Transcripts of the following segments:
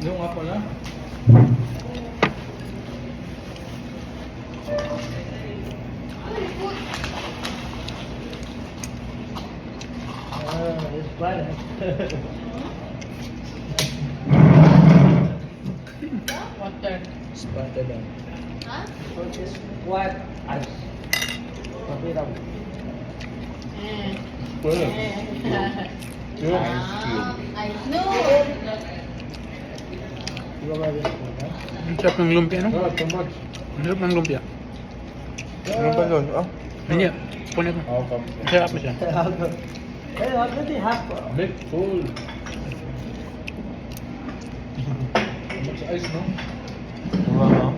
Yung nga pala. Ah, it's fine. Water. Sparta lang. Ha? Which is what? Ice. Kopi daw. Eh. Well, Eh. Yung Ah, I know. Di ba ba gusto mo? Ang sarap ng lumpia, no? much. Ang sarap ng lumpia. Ano ba yun? Ah, Hindi, punit mo. Come? Ang sarap mo siya. Eh, already half. Make full. Much ice, no? diba no?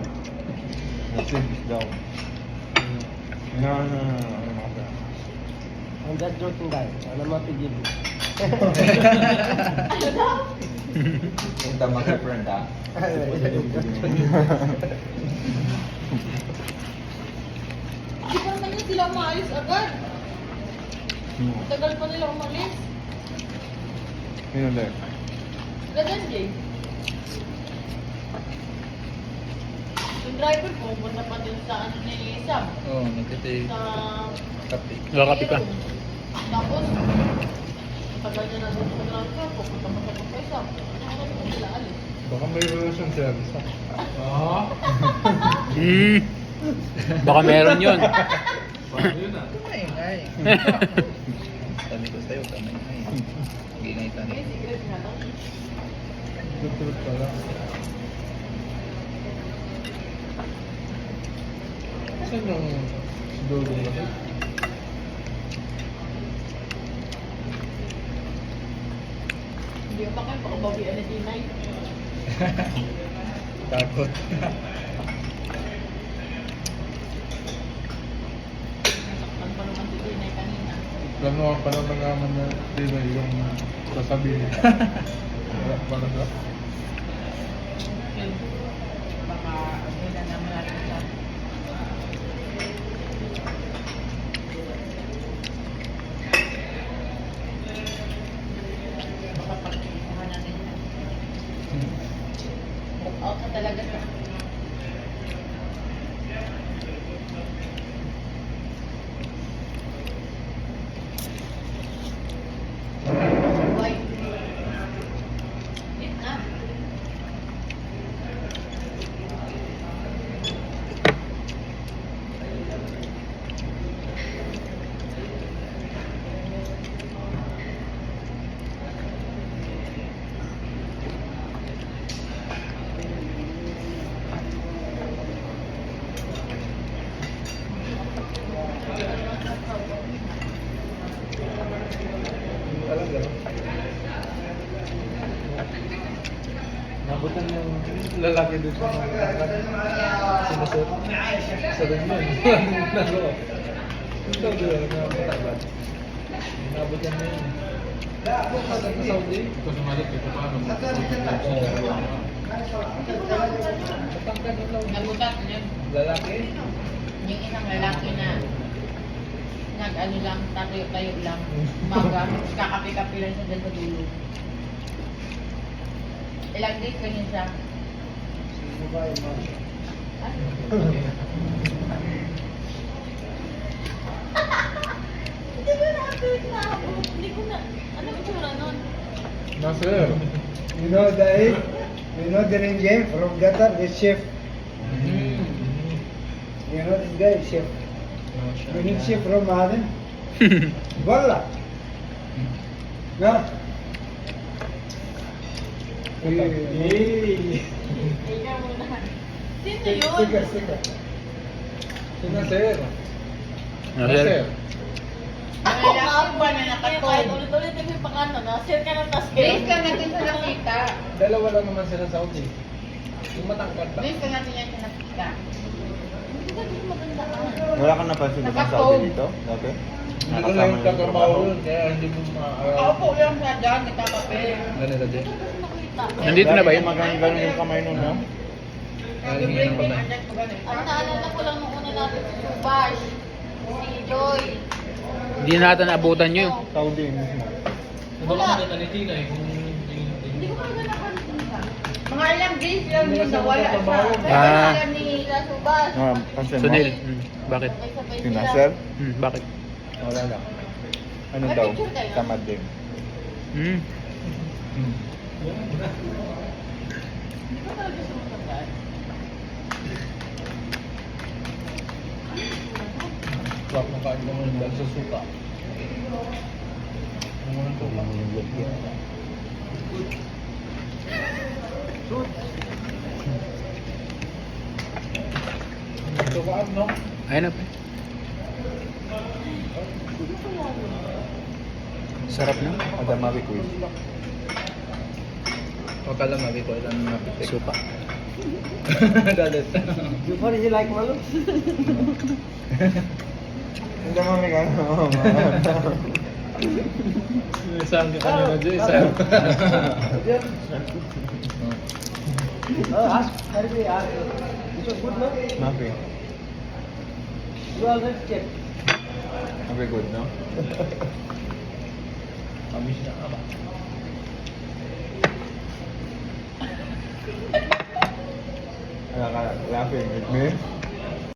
Nasibis daw. No, no, no, no, no. I'm just joking guys. Ano mo tigil? Yung tama ka, friend, ah. Di ba naman yun sila umaalis agad? Tagal pa nila umalis. Yun ulit. Ganun, Jay. Yung driver po, punta pa din sa ano ni Sam. Oo, oh, nagtitay. Sa... Kape. Nakakapi ka. Tapos, tagal niya na doon sa transfer, pupunta pa sa Sam. Ano na sila alis? Baka may relasyon siya. Ah? Hmm. Baka meron yun. Yun ah. Maingay. Sabi ko sa'yo, kamay-ingay. Ingay tayo. May secret nga lang. Tutulog pala. Saan yung dulo na ito? Hindi pa kayo pakabawian ni Dinay. Takot. Nasaktan pa naman si Dinay kanina. Plano pa naman naman na dito yung sasabihin. Wala pa na ba? Yun. Baka ano na naman natin siya. Baka pag-ipuhan natin siya. Look out na talaga siya. Why? Vietnam. Talaga. Nabutan yung lalaki doon sa sinasot. Sa yun. Nagawa. Ito doon na matagad. Nabutan na yun. Sa Saudi. Ito sumalit ito paano. Nabutan yun. Lalaki. Yung isang lalaki na nag-ano lang, tayo-tayo lang. Umaga, kakape-kape lang siya dyan sa dulo. Ilang days ganyan siya. Sino ba yung mga? Hindi ko na-update na ako. Hindi ko na, ano ba itsura nun? Nasir. You know the you know the game from Qatar, the chef. You know this guy, chef. Chef from Aden. Hey. Ikaw muna. Sino yun? Sika, sika. Si Nasir. Nasir. Ako nga ba na nakatog? Kahit ulit-ulit yung pakano na, share ka ng task. Base ka natin sa nakita. Dalawa lang naman sila sa Saudi. Yung matangkad lang. Base ka natin yan sa nakita. Hindi ka din maganda ka. Wala ka napansin ba sa. Saudi dito? Dati? Hindi ko lang yung katrabaho yun, kaya hindi mo ma... Ako po lang sa dyan, nagkakape. Ganito din. Nandito na ba yun? Magandang ganun yung kamay nun, no? Ko. Ang naalala ko lang nung una natin si Subash, si Joy. Hindi natin abutan yun. Saudi mismo. Wala. Hindi ko naman nakalimutan. Mga ilang days lang yun nawala siya. Kaya Ah. alam ni Subas. Ah, kasi mo? Sunil. Hmm. Bakit? Si. Nasser? Hmm. Bakit? Wala lang. Ano daw? Tamad din. Hmm. Hindi ko talaga sumunod. Sarap ng kain mo ng dahil sa suka. Ang unang suka. Suka? Ayun na pa. Sarap na. Adamawi quiz. Huwag ka lang mabito, ilan na mapitik. Supa. Galit. You what is it like, Malo? Adamawi ka na. Saan ka kanina, Jay? Saan? Oh, ask. Harvey, ask. This was good, no? Mapi. You already checked. Mapi good, no? Amis na ka ba? Laughing with me?